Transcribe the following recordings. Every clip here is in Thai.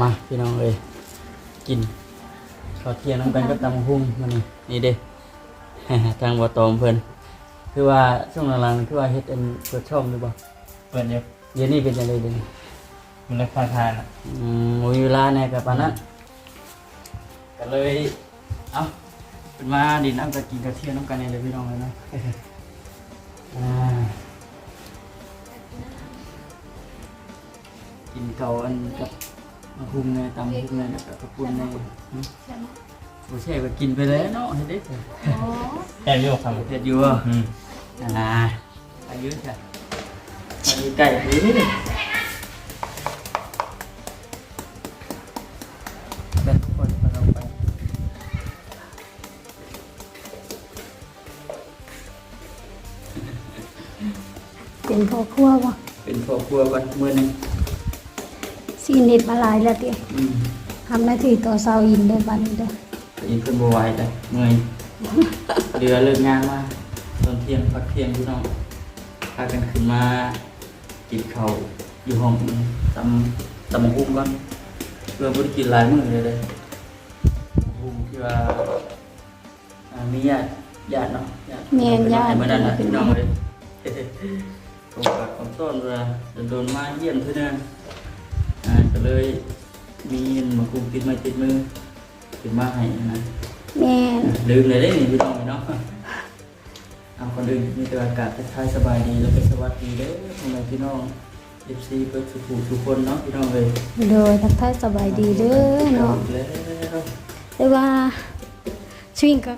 มาพี่น้องเลยกินข้าวเที่ยงน้ำกันกับตำหุ่งมานี่นี่เด้ ทางบ่ตอมเพิ่นคือว่าช่วงหลังๆคือว่าเฮ็ดอันเปิดช่องหรือบ่เปิดเดี๋ยวเดี๋ยวนี้เป็นจังไดเดี๋ยวนี้มันราคาทานอะอืมบ่มีเวลาแน่กับปานนั้นก็เลยเอ้าเป็นมาดินน้ำก็กินข้าวเที่ยงน้ำกันนี่เลยพี่น้องเลยเนาะอ่ากินเก่าอันกับ มะฮุงในตำฮุงในแล้วกับกระปุนในหึโอ้ใช่ก็กินไปแล้วเนาะเฮ็ดได้จ้ะแอบโยกครับเฮ็ดอยู่อะอืมอ่าอายุจ้ะมาอยู่ดีนี่แบ่งคนมาไปเป็นพ่อครัวบ่เป็นครอครัวกันมื้อนึง ซีเน็ตมาหลายแล้วติอืมทำหน้าที่ต่อเสาอินเด้อบัดนี้เด้ออีกเพิ่นบ่ไหวแต่เมื่อยเรือเลิกงานมาตอนเที่ยงพักเที่ยงพี่น้องพากันขึ้นมากินข้าวอยู่ห้องตำตำบักหุ่งก่อนเพื่อบ่ได้กินหลายมื้อเลยเลยหุ่งที่ว่าอ่ามีญาติญาติเนาะญาติแม่นญาติเมื่อนั้นน่ะพี่น้องเลย ผมกับผมต้นเวลาโดนมาเยี่ยมเพื่อนอ่า ก็เลย มีเงินมาคุมติดไม้ติดมือติดมาให้นะแม่นลืมเลยได้หนิพี่น้องเนาะเอาคนอื่นมีแต่อากาศทักทายสบายดีแล้วก็สวัสดีเด้อพ่อแม่พี่น้องเอฟซีเพื่อสุขุทุกคนเนาะพี่น้องเลยโดยทักทายสบายดีเด้อเนาะแล้วแต่ว่าชิงก็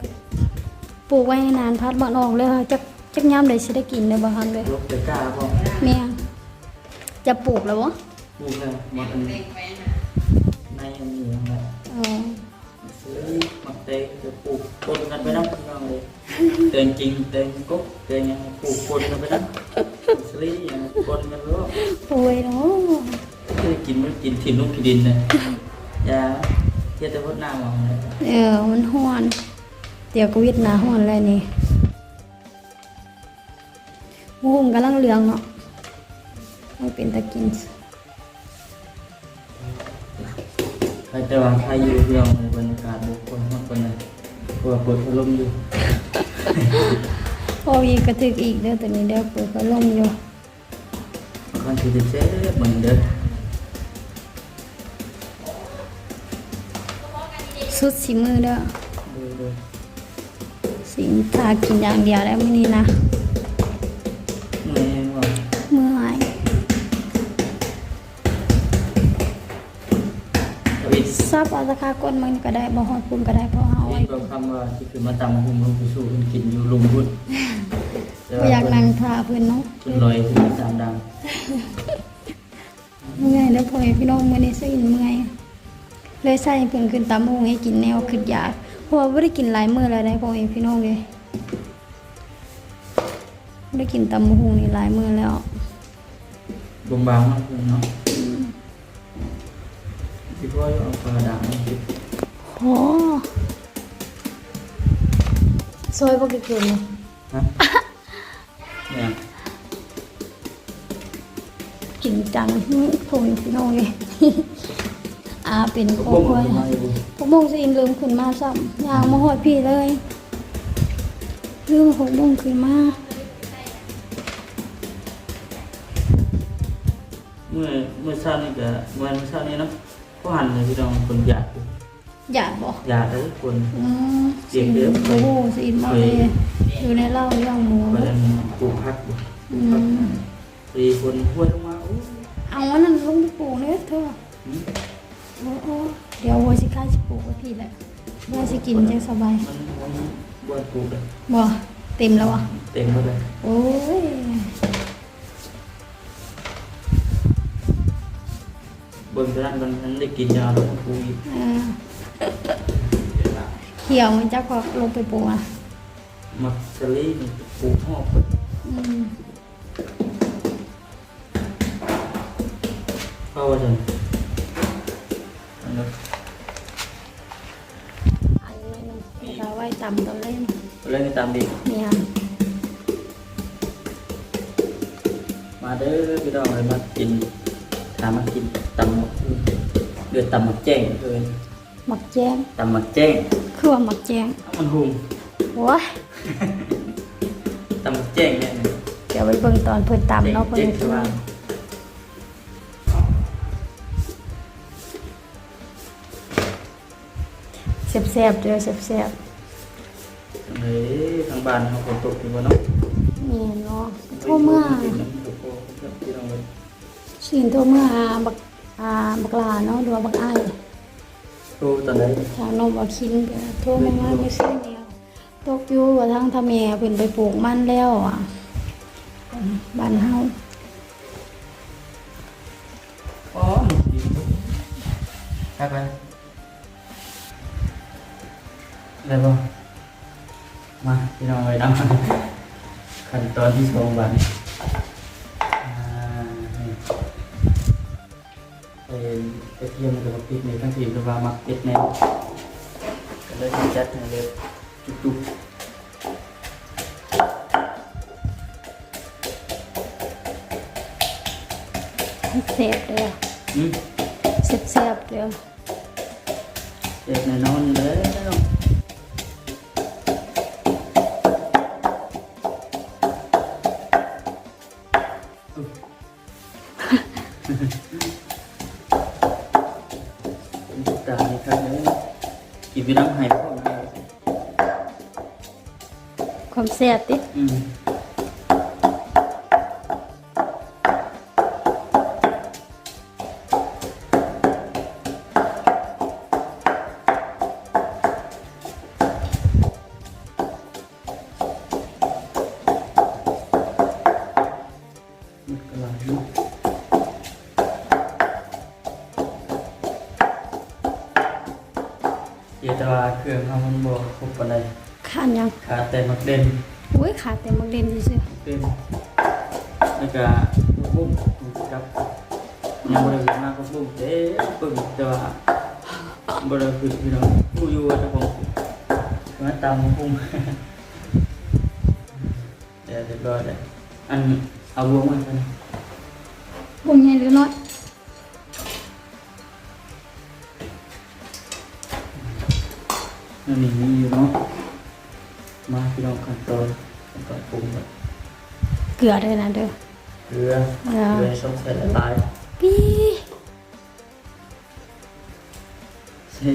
ปลูกไว้ให้นานพัดบ่ออกเลยค่ะจักจักยามใดสิได้กินได้บ่ทันเลยลบจะกล้าพ่อแม่นจะปลูกแล้วบ่ พูดเลยหมดอันในอันนี้ยังไงเออซื้อหมักเตยจะปลูกปนกันไปน้ำพี่น้องเลยเตยจริงเตยกุ๊กเตยยังปลูกปนกันไปน้ำสลียังปนกันรู้โอ้ยเนาะคือกินมันกินถิ่นลูกถิ่นดินเลยยาเทียแต่พดหน้ามองเลยเออมันฮ้อนเดี๋ยวก็วิดหน้าฮ้อนแล้วนี่หุงกำลังเหลืองเนาะมันเป็นตะกิน ใครแต่ว่าใครอยู่พี่น้องในบรรยากาศบุคคลมากกว่านั้นกลัวเปิดพัดลมอยู่พออีกกระทึกอีกเด้อตัวนี้เด้อเปิดพัดลมอยู่คนที่จะเจ๊เหมือนเดิมสุดสีมือเด้อดูดูสิงทากินอย่างเดียวแล้วมื้อนี้นะ อาสะคาก้นมันก็ได้บ่ฮอดปุ่มก็ได้เพราะเฮาทไว้วิตก็คำว่าที่คือมาตำหุ่มลุงผู้สู้คนกินอยู่ลุงพุทธบ่อยากนั่งท่าเพิ่นเนาะคุณลอยคุณตามดังเมื่อยแล้วพ่อแม่พี่น้องมื้อนี้สิเมื่อยเลยใส่เพิ่นขึ้นตำหุงให้กินแนวขึ้นยากเพราะว่าบ่ได้กินหลายมื้อแล้วได้พ่อแม่พี่น้องเอ้ยบ่ได้กินตำหุงนี่หลายมื้อแล้วบงบางมากเลยเนาะ ที่พ่อเอาปลาด่างมากินโอ้ซอยบ่กี่เกินเลยฮะเนี่ยจริงจังพ่อแม่พี่น้องเอ้ยอาเป็นครอบบ่มครัวเอามาอยู่หกโมงสิลืมขึ้นมาซ้ำยางมาหอดพี่เลยลืมหกโมงขึ้นมาเมื่อเมื่อเช้านี่ก็เมื่อเช้านี้เนาะ ก็หันเลยพี่น้องคนอยากอยู่หยาดบอกอยากเลยคนอืมเสียงเยอะโอ้โหสีมาเลยอยู่ในเหล้าเรื่องหมูก็ยังปลูกพักอยู่อืมสี่คนห้วยลงมาอู้เอาอันนั้นลงไปปลูกเลยเธอหืมโอ้โหเดี๋ยววัวสิข้าสิปลูกไว้พี่แหละว่าสิกินจะสบายมันมันบ้านปลูกเลยบ่เต็มแล้วอะเต็มหมดเลยโอ้ย บิ่งกระนั้นมันมันได้กินยาแล้วปลูกอีกอ่าเขียวมันจะพอลงไปปลูกอะมักสลีนี่ปลูกหอบไปอืมเข้าว่าจังอันนั้นอันนี้หนึงเราไว้ต่ำตัวเล่นเล่นตามดีเนี่ยมาเด้อพี่น้องเลยมากิ แจ้งตำหมักแจ้งคือว่าหมักแจ้งเอามันหุงโอ้ยตำหมักแจ้งเนี่ยเดี๋ยวไปเบิ่งตอนเพิ่นตำเนาะเพิ่เจ๊นงคือว่าแซ่บๆเด้อแซ่บเฮ้ยทางบ้านเขาฝนตกอยู่บ่เนาะๆนี่เนาะโทรเมื่อที่เราสินโทรเมื่อหาบักอ่าบักลาเนาะหรือว่าบักอ้าย โตตอนไหนทางน้องบ่คินก็โทรมาว่าไม่ซื้อเดียวตกอยู่ว่าทางทาแม่เพิ่นไปปลูกมันแล้วอะบ้านเฮาอ๋อดีครับไปได้ป่มาพี่น้องไปนะขั้นตอนที่สองบัดนี้ เป็นกระเทียมกับพริกในทั้งทีมว่ามักเก็ดแนวก็เลยจัดให้เลยจุกแซ่บเด้อๆอืมแซ่บเดียวเด็กแน่นอนเลย กินวิน้ำไห้พ่อแม่ความแซ่บติ อืม วแต่ว่าเครื่องเขามันบ่ครบปานใดข้านยังขาดแต่มักเด่นอุ้ยขาดแต่มักเด่นซื่อเป็นแล้วก็บุ้มกับยังบริเวณมากก็บุ้มเด้ปึ้งแต่ว่าบริเวณพี่น้องผู้อยู่แต่ผมมาตามบุ้มเดี๋ยวเรียบร้อยเลยอันเอาวงมากันๆบ่ใหญ่หรือน้อย นนี้มีอยู่เนาะ มาพี่น้องขั้นตอนขั้นตอนปรุงแบบเกลือด้วยนะเด้อ เกลือ เกลือต้องใส่ละลายปี๊ใช่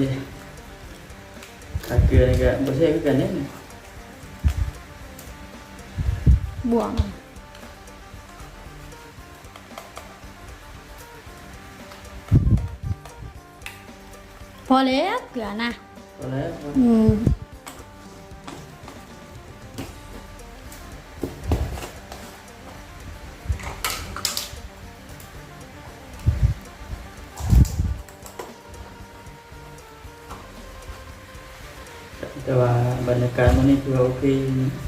ขาดเกลือนี่ก็บ่ใช่คือกันเนี่ยบวงพอแล้วเกลือนะพ อแล้วอืมแต่ว่าบรรยากาศมันนี่คือว่าโอเค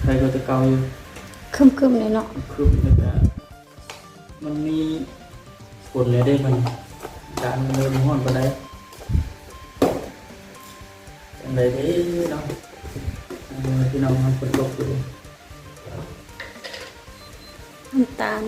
ใครก็จะเก่าอยู่คึมๆเลยเนาะคือมันจะมันมีฝนเลยได้มันการมันเริ่มห้อนไปได้ เลยไดเด้เนาะพี่น้องมันฝนตกอยู่น้ำตาล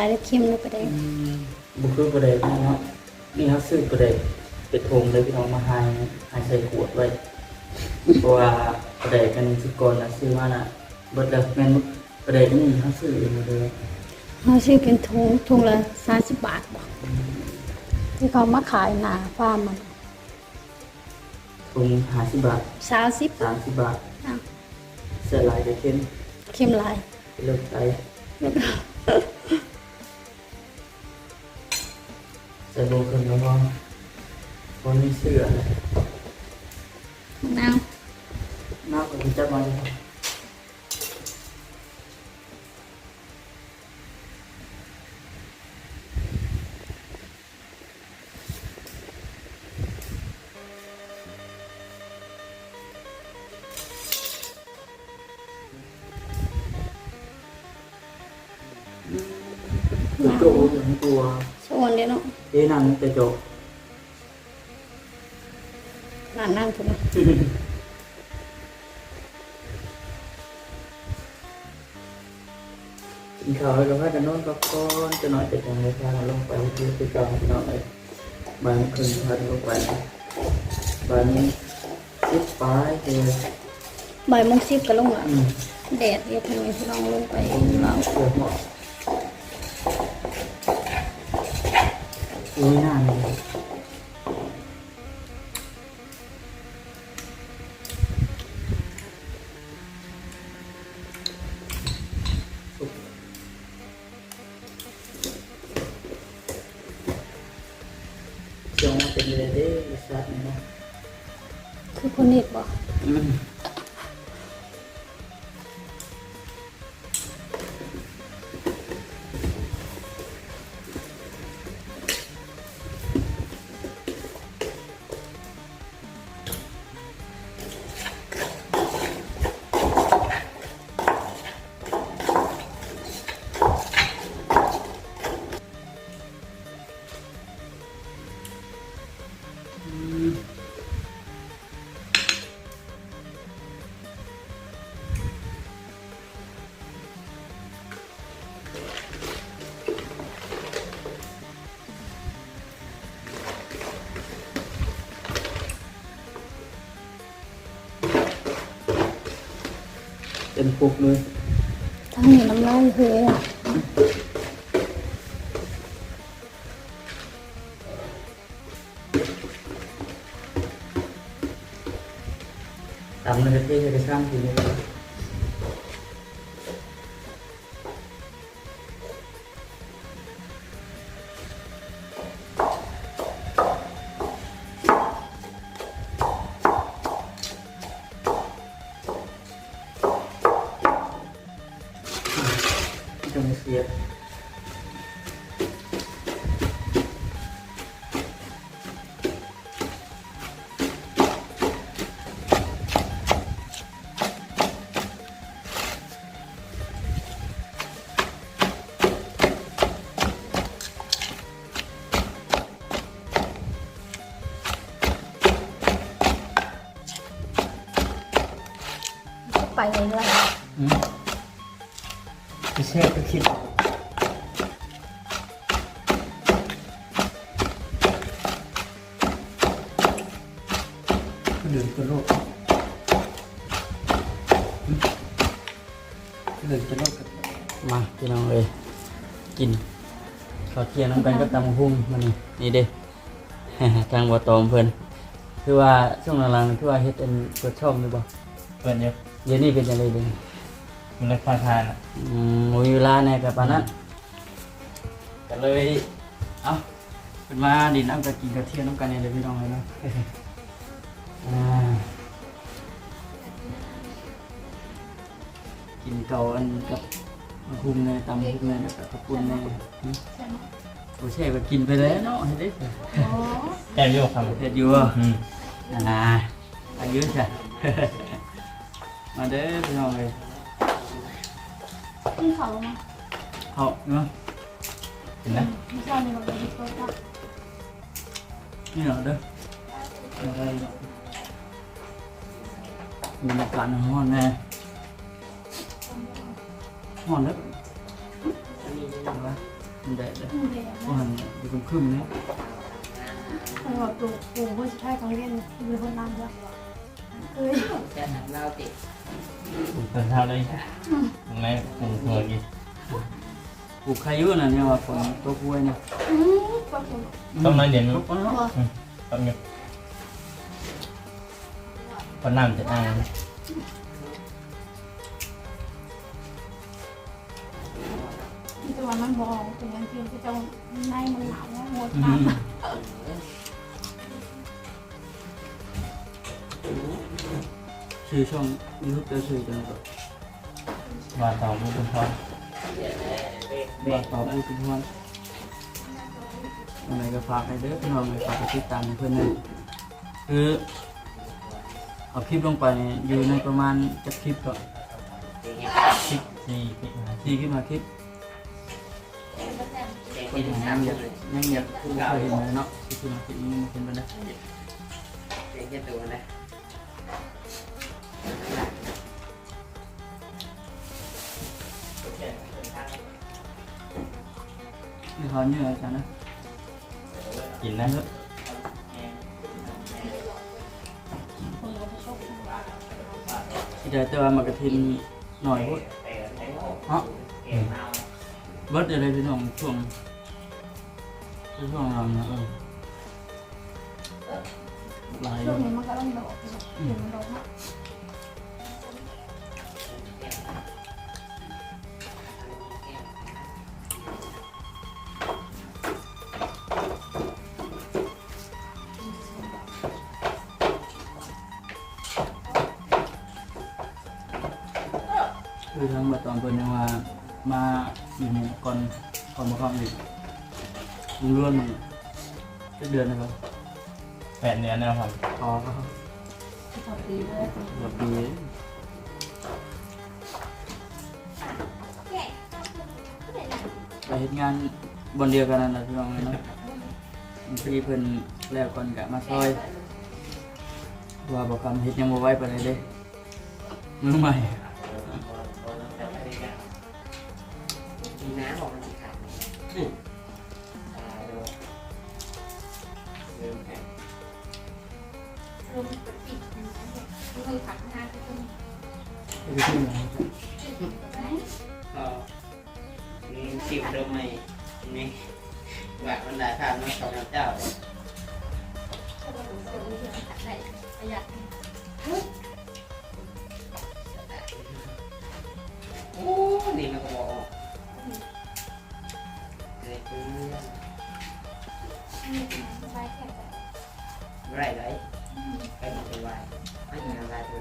ายแล้วเค็มลงไปได้อืมบุคือประเดี๋ยวเนาะนี่เขาซื้อประเดี๋ยวเป็นทงเลยพี่น้องมาให้ให้ใส่ขวดไว้เพราะว่าประเดี๋ยวกันสุกรนะซื้อมาน่ะเบิดแล้วแม่นประเดี๋ยวนี่เขาซื้อเองหมดเลยเขาซื้อเป็นถุงถุงละสามสิบบาทบ่ที่เขามาขายหนาฟาร์มมันถุงห้าสิบบาทสามสิบสามสิบบาทอะเสื้อลายจะเข้มเค็มหลายเลือกใส่ใจะดูคนแล้วก็คนนี้เสื้อนั่งนับผมจะมาตัวตัว จอย่างกลัวสวนเด้เนาะเอ๊ะนั่นจะโจนั่นนั่นพุ่นน่ะกินข้าวแล้วก็ว่าจะนอนพักผ่อนจะนอนจะทำในทางลงไปที่ที่เก่าพี่น้องเลยบางคืนพันลงไปบางนี้สิบปลายเลยบ่ายโมงสิบก็ลงละอืมแดดเรียกให้พี่น้องลงไปผมเราเสือหมด อุ้ยน่ เต็มปุกเลยทั้งนี้น้ำลายเฮือตำเลยที่จะไปสร้างทีนี้จะไม่เสียไก็เดินคนโลกกันมาพี่น้องเลยกินข้าวเที่ยงน้ำกันก็ตำหุ่งมานี่นี่เด้ทางบัวตอมเพิ่นคือว่าช่วงหลังๆคือว่าเฮ็ดเป็นเปิดช่องอยู่บ่เปิดเยอะเดี๋ยวนี้เป็นจังไดเด้มันเลยพาทานอะอืมบ่มีเวลาแน่กับปานนั้นก็เลยเอ้าเป็นมาดินน้ำกับกินกระเทียมน้ำกันเนี่ยเดี๋ยวพี่น้องเลยเนาะ กินเก่าอันกับมะฮุ่มเนี่ยตำมะฮุ่มเนี่ยแล้วกับปุ่นเนี่ยอืมโอ้ใช่ก็กินไปแล้วเนาะเฮ็ดเด้แก้มโยกครับเฮ็ดอยู่อะอ่าอายุจ้ะมาเด้อพี่น้องเลยขึ้นเขามาเอาเนาะเห็นนะไม่ใช่ในเราไปที่โต๊ะนี่เหรอเด้ออะไรเนาะบรรยากาศห้อนแน่ ห้อนเด้ออันนี้ยังไงมันแดดเลยห้อนอยู่ตรงครึ่งนี้เออปลูกปลูกเพื่อใช้ของเล่นมีคนนำด้วยเอ้ยจะหักเราติดเปิดเท้าเลยตรงไหนปรุงตัวกินปลูกใครอยู่น่ะเนี่ยว่าฝนตกห้วยเนี่ยอืมปลาหมึกต้มน้ำเย็นตกเนาะต้มเย็นพอน้ำจะอ่าง แต่ว่ามันบอกเป็นอย่างที่จะในมันหนาวหมดอืน้มชื่อช่องยูทูบจอชื่อจังก็ว่าต่อผู้คุณพ่อบอกตอบผู้ทุกคนอะไรก็ฝากให้เด้อพี่น้องฝากไปติดตามเพื่อนเลยคือเอาคลิปลงไปอยู่ในประมาณจะคลิปก็คลิปสี่คลิปสี่คลิปมาคลิป คนของยังอยากยังอยากคือเคยเห็นเลยเนาะที่คุณคิดนี่มันเป็นไปได้เด็กแค่ตัวนะมีเขาเนื้อจ้ะนะกินนะที่เดียวแต่ว่ามากระทินหน่อยพุดเนาะ เบิดอะไรพี่น้องช่วงช่วงหลังนะเออหลายช่วงนี้มันก็ต้องดอกเดี๋ยวมันดอกมาก อยู่ในก่อนก่อนมาเข้าอีกล้วนมันจะเดือนนะครับแปดเดือนแล้วครับอ๋อครับสองปีเลยหมดปีไปเฮ็ดงานบนเดียวกันนั่นแหละพี่น้องเนาะบางทีเพิ่นแล้วก่อนกะมาซอยว่าบอกคำเฮ็ดยังบ่ไหวปานใดเด้มือใหม่มี มีสิบดมไหมนี่ว่ามันได้ภาพมาสองเจ้าได้ประหยัดโอ้นี่มันก็บอกออกเลยคือใช่แค่ไรไรไปมันเป็นวายไม่มีอะไรตัว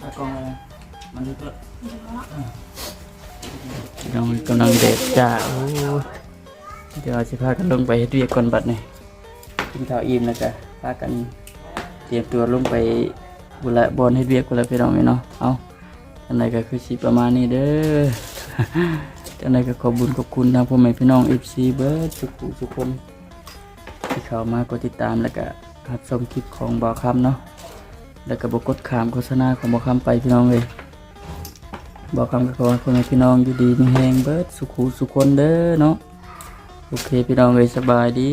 ตากล้องอะไรมั น้องกำลังเด็ดจ้าโอ้ยเดี๋ยวสิพากันลงไปเฮ็ดเวียกก่อนบัดนี่กินข้าวอิ่มแล้วก็พากันเตรียมตัวลงไปบุละบอลเฮ็ดเวียกบุละพี่น้องแม่เนาะเอาอันไหนก็คือสิประมาณนี้เด้ออันไหนก็ขอบุญขอบคุณทางพ่อแม่พี่น้อง FC เบิร์ดทุกผู้ทุกคนที่เข้ามากดติดตามแล้วก็รับชมคลิปของบ่าวคำเนาะแล้วก็บกดขามโฆษณาของบ่าวคำไปพี่น้องเลย บอกคำก็ขอให้พ่อแม่พี่น้องอยู่ดีมีแหงเบิดสุขุสุขคนเด้อเนาะโอเคพี่น้องเลยสบายดี